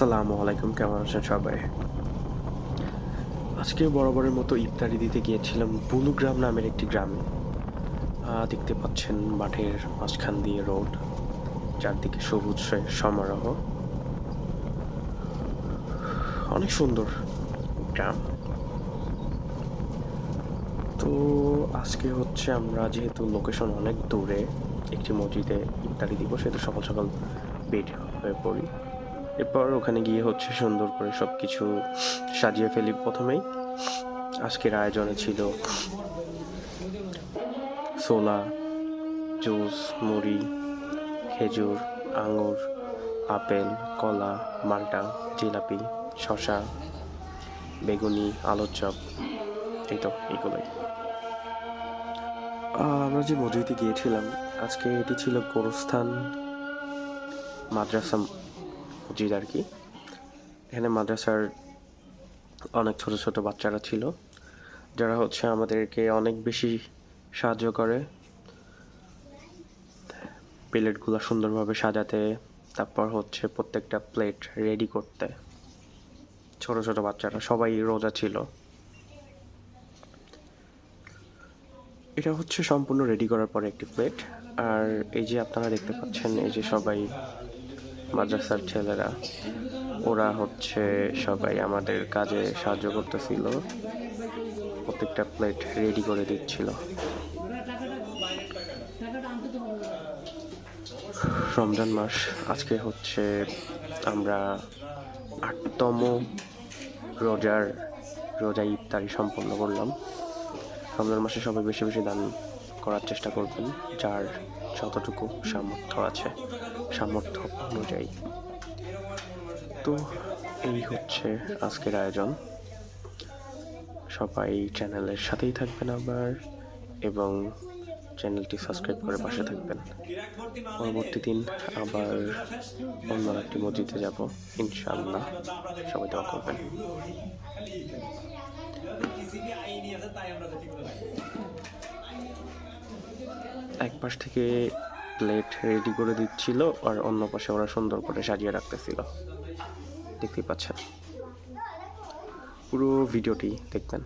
আসসালামু আলাইকুম, কেমন আছেন সবাই? আজকে বরাবরের মতো ইফতারি দিতে গিয়েছিলাম বুলুগ্রাম নামের একটি গ্রামে। দেখতে পাচ্ছেন মাঠের মাঝখান দিয়ে রোড, চারদিকে সবুজ সমারোহ। অনেক সুন্দর গ্রাম। তো আজকে হচ্ছে আমরা যেহেতু লোকেশন অনেক দূরে, একটি মসজিদে ইফতারি দিব, সেহেতু সকাল সকাল বেড হয়ে পড়ি। এরপর ওখানে গিয়ে হচ্ছে সুন্দর করে সব কিছু সাজিয়ে ফেলি প্রথমেই। আজকের আয়োজনে ছিল সোলা জুস, মুড়ি, খেজুর, আঙুর, আপেল, কলা, মাল্টা, জিলাপি শশা বেগুনি, আলুর চপ, এই তো এগুলোই। আমরা যে মসজিদে গিয়েছিলাম, আজকে এটি ছিল গোরস্থান মাদ্রাসা মসজিদ আর কি। এখানে মাদ্রাসার অনেক ছোট ছোট বাচ্চারা ছিল। যারা হচ্ছে আমাদেরকে অনেক বেশি সাহায্য করে। প্লেটগুলো সুন্দরভাবে সাজাতে, তারপর হচ্ছে প্রত্যেকটা প্লেট রেডি করতে। ছোট ছোট বাচ্চারা, সবাই রোজা ছিল। এটা হচ্ছে সম্পূর্ণ রেডি করার পরে একটি প্লেট আর এই যে আপনারা দেখতে পাচ্ছেন, এই যে সবাই মাদ্রাসার ছেলেরা, ওরা হচ্ছে সবাই আমাদের কাজে সাহায্য করতেছিল। প্রত্যেকটা প্লেট রেডি করে দিচ্ছিল। রমজান মাস, আজকে হচ্ছে আমরা আটতম রোজার, রোজা ইফতারি সম্পন্ন করলাম। রমজান মাসে সবাই বেশি বেশি দান করার চেষ্টা করবেন, যার যতটুকু সামর্থ্য আছে, সামর্থ্য অনুযায়ী। তো এই হচ্ছে আজকের আয়োজন। সবাই চ্যানেলের সাথেই থাকবেন আবার, এবং চ্যানেলটি সাবস্ক্রাইব করে পাশে থাকবেন। পরবর্তী দিন আবার অন্য একটি মসজিদে যাব, ইনশাআল্লাহ সবাই দোয়া করবেন। এক পাশ থেকে প্লেট রেডি করে দিচ্ছিল আর অন্য পাশে ওরা সুন্দর করে সাজিয়ে রাখতেছিল। দেখতেই পাচ্ছেন। পুরো ভিডিওটি দেখবেন।